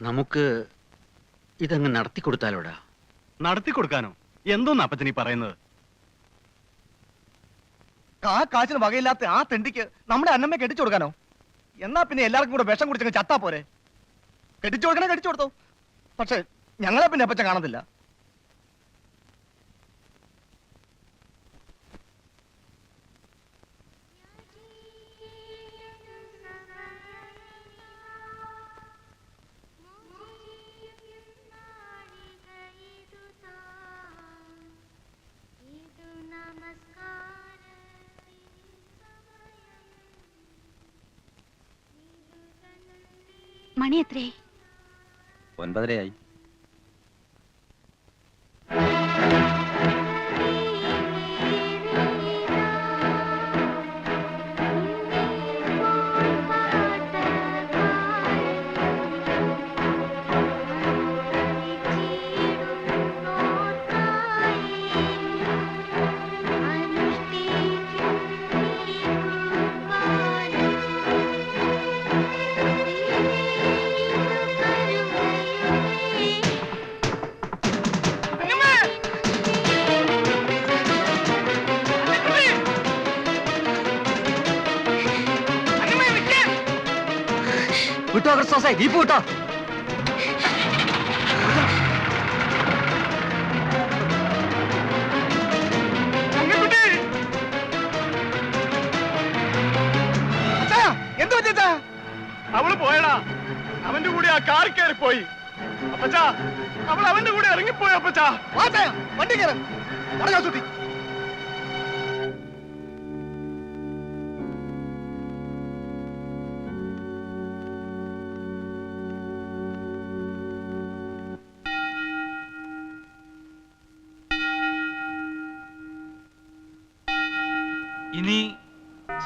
നമുക്ക് ഇതങ്ങ് നടത്തി കൊടുത്താലോടാ? നടത്തി കൊടുക്കാനോ? എന്തോന്ന് അപ്പച്ചനീ പറയുന്നത്? ആ കാശിന് വകയില്ലാത്ത ആ തെണ്ടിക്ക് നമ്മുടെ അന്നമ്മയെ കെട്ടിച്ചു കൊടുക്കാനോ? എന്നാ പിന്നെ എല്ലാവർക്കും കൂടെ വിഷം കുടിച്ചങ്ങ് ചത്താ പോരെ? കെട്ടിച്ചു കൊടുക്കണേ കെട്ടിച്ചു കൊടുത്തോ? പക്ഷെ ഞങ്ങളെ പിന്നെ അപ്പച്ചൻ കാണത്തില്ല. മണി എത്രയായി ഒൻപതരയായി. വിട്ടോ ക്രിസ്തോസേ ജീപ്പ് വിട്ടോ എന്ത് പറ്റാ അവൾ പോയടാ. അവന്റെ കൂടെ ആ കാർ കയറി പോയി. അപ്പച്ചാ അവൾ അവന്റെ കൂടെ ഇറങ്ങിപ്പോയി അപ്പച്ചാ. വണ്ടി കയറി.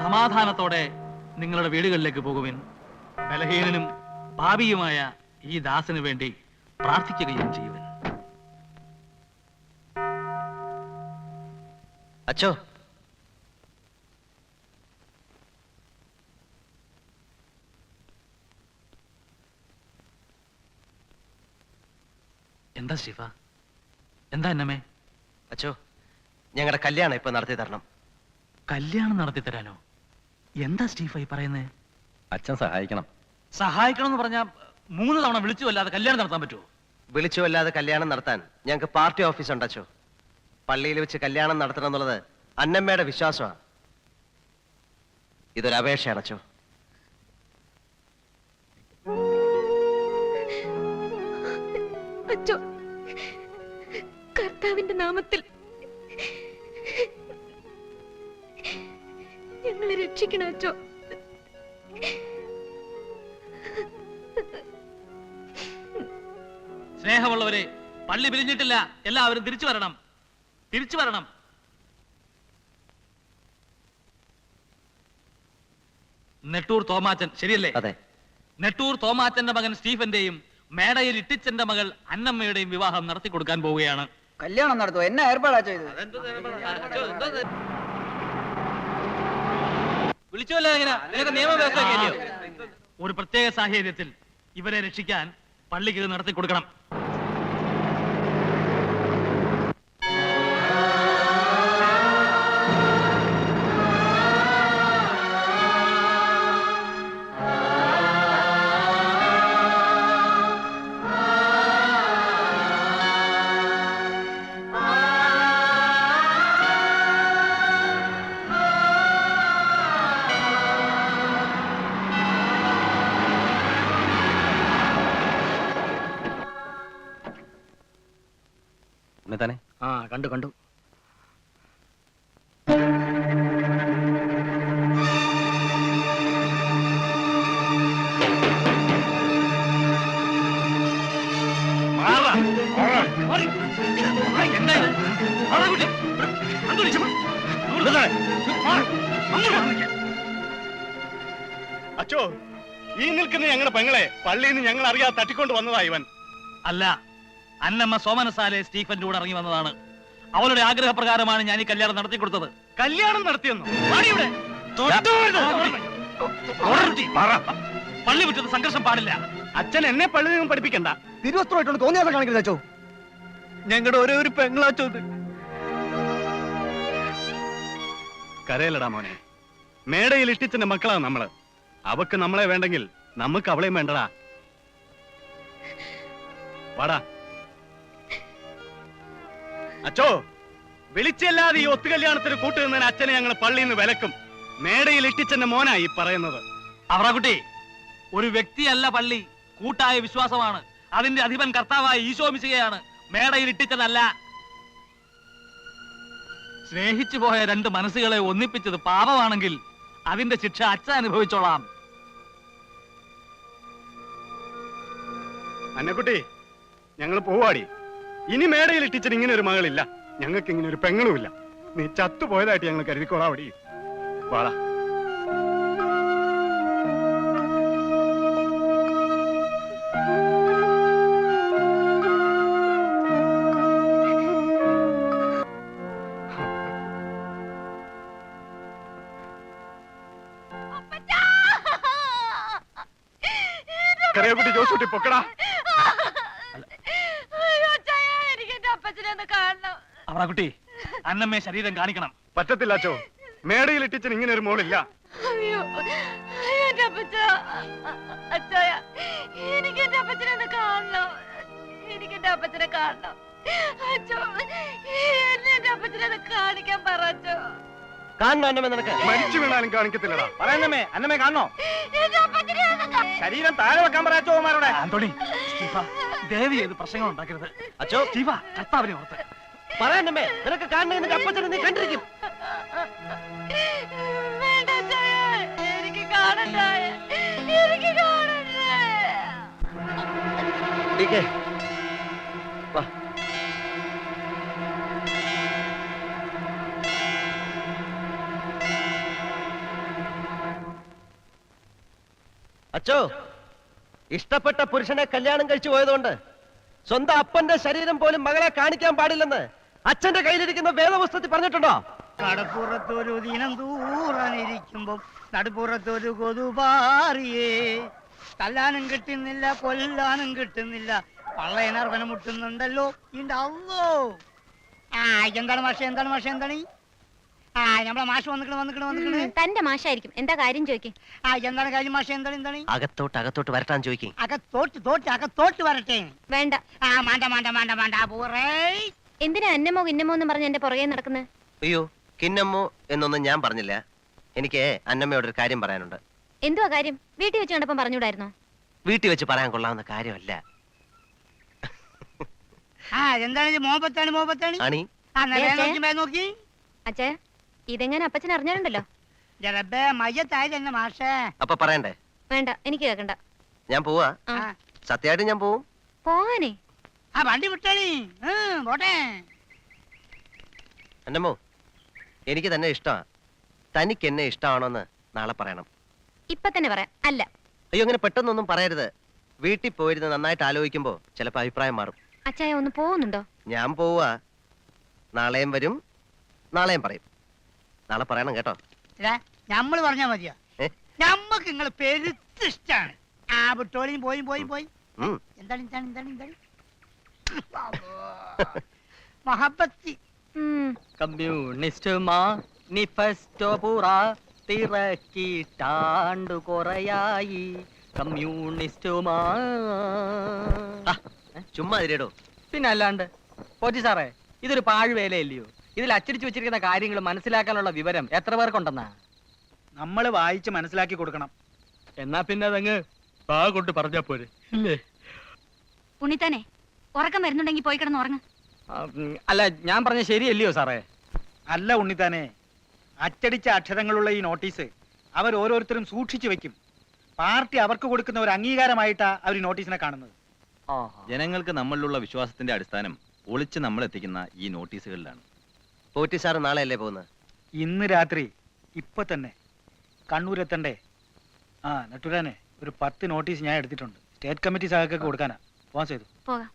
സമാധാനത്തോടെ നിങ്ങളുടെ വീടുകളിലേക്ക് പോകുവിൻ. ബലഹീനനും പാപിയുമായ ഈ ദാസന് വേണ്ടി പ്രാർത്ഥിക്കുകയും ചെയ്യുവിൻ. അച്ഛോ. എന്താ ശിവ? എന്താ എന്നമ്മേ അച്ഛോ ഞങ്ങളുടെ കല്യാണം ഇപ്പൊ നടത്തി തരണം കല്യാണം നടത്തി തരാനോ എന്താ സ്റ്റീഫായി പറയുന്നത് അച്ഛൻ സഹായിക്കണം. സഹായിക്കണം എന്ന് പറഞ്ഞാൽ മൂന്ന് തവണ വിളിച്ചു അല്ലാതെ കല്യാണം നടത്താൻ പറ്റുമോ വിളിച്ചു അല്ലാതെ കല്യാണം നടത്താൻ ഞങ്ങൾക്ക് പാർട്ടി ഓഫീസ് ഉണ്ട് അച്ചോ പള്ളിയിൽ വെച്ച് കല്യാണം നടത്തണം എന്നുള്ളത് അന്നമ്മയുടെ വിശ്വാസമാണ്. ഇതൊരു അപേക്ഷയാണ് അച്ചോ കർത്താവിന്റെ നാമത്തിൽ ഞങ്ങളെ രക്ഷിക്കണം അച്ഛോ. സ്നേഹമുള്ളവരെ പള്ളി പിരിഞ്ഞിട്ടില്ല. എല്ലാവരും തിരിച്ചു വരണം. തിരിച്ചു വരണം. നെട്ടൂർ തോമാച്ചൻ ശരിയല്ലേ? അതെ. നെട്ടൂർ തോമാച്ചന്റെ മകൻ സ്റ്റീഫന്റെയും മേടയിൽ ഇട്ടിച്ചന്റെ മകൾ അന്നമ്മയുടെയും വിവാഹം നടത്തി കൊടുക്കാൻ പോവുകയാണ്. കല്യാണം നടത്തുവോ? എന്നാ ഏർപ്പാടാ ചെയ്തത് ഒരു പ്രത്യേക സാഹചര്യത്തിൽ ഇവരെ രക്ഷിക്കാൻ പള്ളിക്ക് ഇത് നടത്തി കൊടുക്കണം മാറ്. കണ്ടു കണ്ടു അച്ചോ ഈ നിൽക്കുന്ന ഞങ്ങളുടെ പെങ്ങളെ പള്ളിയിൽ നിന്ന് ഞങ്ങൾ അറിയാതെ തട്ടിക്കൊണ്ട് വന്നതാ ഇവൻ. അല്ല അന്നമ്മ സോമനസാലെ സ്റ്റീഫന്റെ കൂടെ ഇറങ്ങി വന്നതാണ്. അവളുടെ ആഗ്രഹപ്രകാരമാണ് ഞാൻ ഈ കല്യാണം നടത്തി കൊടുത്തത്. കല്യാണം നടത്തിയെന്നോ? ഇവിടെ. പള്ളി വിട്ടത് സംഘർഷം പാടില്ല. അച്ഛൻ എന്നെ പള്ളി നിന്നും പഠിപ്പിക്കണ്ട. തിരുവസ്ത്രമായിട്ടുണ്ട് തോന്നിയാസം കാണിക്കരുത് അച്ചോ ഞങ്ങളുടെ ഒരേ ഒരു പെങ്ങളാച്ചോ ഇത്? കരയലടാ മോനെ. മേടയിൽ ഇട്ടിച്ചന്റെ മക്കളാ നമ്മൾ. അവക്ക് നമ്മളെ വേണ്ടെങ്കിൽ നമുക്ക് അവളെയും വേണ്ടടാ. വാടാ. അച്ചോ വിളിച്ചല്ലാതെ ഈ ഒത്തുകല്യാണത്തിന് കൂട്ടുനിന്നതിന് അച്ഛനെ ഞങ്ങൾ പള്ളിയിൽ നിന്ന് വിലക്കും. മേടയിൽ ഇട്ടിച്ചെന്ന മോനാ ഈ പറയുന്നത്. അവറാക്കുട്ടി ഒരു വ്യക്തിയല്ല പള്ളി കൂട്ടായ വിശ്വാസമാണ്. അതിന്റെ അധിപൻ കർത്താവായ ഈശോ മിശികയാണ് മേടയിൽ ഇട്ടിച്ചതല്ല സ്നേഹിച്ചു പോയ രണ്ട് മനസ്സുകളെ ഒന്നിപ്പിച്ചത് പാപമാണെങ്കിൽ അതിന്റെ ശിക്ഷ അച്ഛൻ അനുഭവിച്ചോളാം. അന്നക്കുട്ടി ഞങ്ങൾ പോവാടി. ഇനി മേടയിൽ ടീച്ചർ ഇങ്ങനെ ഒരു മകളില്ല. ഞങ്ങൾക്ക് ഇങ്ങനെ ഒരു പെങ്ങളുമില്ല. നീ ചത്തുപോയതായിട്ട് ഞങ്ങൾ കരുതിക്കോളാം അവിടെ. വാടാ കറിയക്കുട്ടി ജോസൂട്ടി പൊക്കടാ അയ്യോ, അച്ചായ, എനിക്ക് എന്റെ അപ്പച്ചനെ ഒന്ന് കാണണം അവറാക്കുട്ടി അന്നമ്മേ ശരീരം കാണിക്കണം. പറ്റത്തില്ല അച്ചോ മേടയിൽ ഇട്ടിച്ചൻ ഇങ്ങനെ ഒരു മോളില്ല. അയ്യോ അയ്യോ, എന്റെ അപ്പച്ച. അച്ചായ എനിക്ക് എന്റെ അപ്പച്ചനെ ഒന്ന് കാണണം. എനിക്ക് എന്റെ അപ്പച്ചനെ കാണണം. അച്ചോ എന്നെ എന്റെ അപ്പച്ചനെ ഒന്ന് കാണിക്കാൻ പറ അച്ചോ. കാണണോ അന്നമ്മ നിനക്ക്? മരിച്ചു വീണാലും കാണിക്കത്തില്ലടാ. പറയുന്നമ്മേ അന്നമ്മേ കാണണോ? എന്റെ അപ്പച്ചനെ ഒന്ന് കാ- ശരീരം താഴെ വെക്കാൻ ആന്റോണി സ്റ്റീഫ ദേവി ഏത് പ്രശ്നങ്ങൾ ഉണ്ടാക്കരുത്. അച്ചോ. സ്റ്റീഫ കർത്താവിനെ ഓർത്ത്. പറയാനമ്മേ നിനക്ക് കാണണ നിന്റെ അപ്പച്ചനെ നീ കണ്ടിരിക്കും. അച്ചോ ഇഷ്ടപ്പെട്ട പുരുഷനെ കല്യാണം കഴിച്ചു പോയതുകൊണ്ട് സ്വന്തം അപ്പന്റെ ശരീരം പോലും മകളെ കാണിക്കാൻ പാടില്ലെന്ന് അച്ഛന്റെ കയ്യിലിരിക്കുന്ന വേദപുസ്തകത്തിൽ പറഞ്ഞിട്ടുണ്ടോ? കടപ്പുറത്തൊരു ദിനം ദൂറാനിരിക്കുമ്പം നടുപ്പുറത്തൊരു കൊതുപാറിയേ തല്ലാനും കിട്ടുന്നില്ല കൊല്ലാനും കിട്ടുന്നില്ല. പള്ളയനർവനം മുട്ടുന്നുണ്ടല്ലോ. ഇണ്ടല്ലോ ആ എന്താണ് മാഷ എന്താണ് മാഷ എന്താണ്? ഈ? ആ നമ്മളെ മാഷ് വന്നിക്കണ് വന്നിക്കണ് വന്നിക്കണ്. തന്റെ മാഷായിരിക്കും. എന്താ കാര്യം ചോദിക്കേ? ആ എന്താണ് കാര്യം മാഷ എന്താണ് എന്താണ്? ഈ? അകത്തോട്ട് അകത്തോട്ട് വരട്ടാൻ ചോദിക്കും. അകത്തോട്ട് തോട്ട് അകത്തോട്ട് വരട്ടെ. വേണ്ട. ആ മാണ്ട മാണ്ട മാണ്ട മാണ്ട പോറേ. എന്തിനാ അന്നമോ ഇന്നമോ എന്ന് പറഞ്ഞ് എന്റെ പുറകെ നടക്കുന്നത് അയ്യോ കിന്നമ്മോ എന്നൊന്നും ഞാൻ പറഞ്ഞില്ല. എനിക്ക് അന്നമ്മയോട് ഒരു കാര്യം പറയാനുണ്ട്. എന്തുവാ കാര്യം? വീട്ടിൽ വെച്ച് കണ്ടപ്പം പറഞ്ഞൂടായിരുന്നോ വീട്ടിൽ വെച്ച് പറയാൻ കൊള്ളാവുന്ന കാര്യമല്ല. ആ എന്താണ് മോപത്താണ് മോപത്താണ് അണി. നോക്കി അച്ഛേ ഇതെങ്ങനെ അപ്പച്ചൻ അറിഞ്ഞാലുണ്ടല്ലോ. ജലബേ മയ്യത്തായത് തന്നെ മാഷേ. അപ്പൊ പറയണ്ടേ? വേണ്ട എനിക്ക് കേക്കണ്ട. ഞാൻ പോവാ. ആ. സത്യമായിട്ട് ഞാൻ പോവും. പോവാനേ? ആ വണ്ടി വിട്ടണി പോട്ടെ. അന്നമ്മോ എനിക്ക് തന്നെ ഇഷ്ടമാ. തനിക്ക് എന്നെ ഇഷ്ടമാണോന്ന് നാളെ പറയണം. ഇപ്പൊ തന്നെ പറയാം. അല്ല. അയ്യോ അങ്ങനെ പെട്ടെന്നൊന്നും പറയരുത്. വീട്ടിൽ പോയിരുന്ന് നന്നായിട്ട് ആലോചിക്കുമ്പോ ചിലപ്പോ അഭിപ്രായം മാറും. അച്ചായ ഒന്ന് പോകുന്നുണ്ടോ ഞാൻ പോവാ. നാളെയും വരും. നാളെയും പറയും. നാളെ പറയണം കേട്ടോ. നമ്മൾ ഞമ്മൾ പറഞ്ഞാ മതിയോ? ഏ? ഞമ്മക്ക് നിങ്ങൾ പെരുത്തിഷ്ടാണ് ആ വിട്ടോളിയും പോയി പോയി പോയി. ഉം. എന്താണ് എന്താണ് എന്താണ് എന്താണ്? മഹബത്തി. ഉം, കമ്മ്യൂണിസ്റ്റ് മാനിഫെസ്റ്റോ പുറ തിറക്കിട്ടാണ്ടു കുറയായി. കമ്മ്യൂണിസ്റ്റുമാ ചുമ്മാ അതിരടോ. പിന്നെ അല്ലാണ്ട് പോറ്റി സാറേ ഇതൊരു പാഴ്വേലയല്ലയോ? ഇതിൽ അച്ചടിച്ചു വെച്ചിരിക്കുന്ന കാര്യങ്ങൾ മനസ്സിലാക്കാനുള്ള വിവരം എത്ര പേർക്കുണ്ടെന്നാ? നമ്മൾ വായിച്ച് മനസ്സിലാക്കി കൊടുക്കണം. എന്നാ പിന്നെ അതങ്ങ് പാ കൊണ്ട് പറഞ്ഞാ പോരെ. ഇല്ലേ? ഉണ്ണിത്താനെ ഉറക്കം വരുന്നുണ്ടെങ്കിൽ പോയി കിടന്ന് ഉറങ്ങ. അല്ല ഞാൻ പറഞ്ഞ ശരിയല്ലയോ സാറേ? അല്ല ഉണ്ണിത്താനെ അച്ചടിച്ച അക്ഷരങ്ങളുള്ള ഈ നോട്ടീസ് അവർ ഓരോരുത്തരും സൂക്ഷിച്ചു വെക്കും. പാർട്ടി അവർക്ക് കൊടുക്കുന്ന ഒരു അംഗീകാരമായിട്ടാ അവർ ഈ നോട്ടീസിനെ കാണുന്നത്. ജനങ്ങൾക്ക് നമ്മളിലുള്ള വിശ്വാസത്തിന്റെ അടിസ്ഥാനം ഒളിച്ച് നമ്മൾ എത്തിക്കുന്ന ഈ നോട്ടീസുകളിലാണ്. പോറ്റി സാർ നാളെ അല്ലേ പോകുന്നത്? ഇന്ന് രാത്രി ഇപ്പൊ തന്നെ കണ്ണൂരെത്തണ്ടേ. ആ നട്ടുരാനെ ഒരു പത്ത് നോട്ടീസ് ഞാൻ എടുത്തിട്ടുണ്ട്. സ്റ്റേറ്റ് കമ്മിറ്റി സഹാക്കൊക്കെ കൊടുക്കാനാ. പോവാൻ ചെയ്തു പോകാം.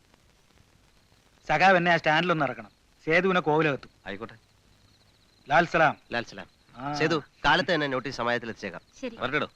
സഖാവ് എന്നെ ആ സ്റ്റാൻഡിലൊന്ന് ഇറക്കണം. സേതുവിനെ കോവിലകത്തും. ആയിക്കോട്ടെ. ലാൽ സലാം. ലാൽ സലാം. സേതു കാലത്ത് തന്നെ നോട്ടീസ് സമയത്തിൽ എത്തിച്ചേക്കാം. ശരി. വരട്ടെടോ.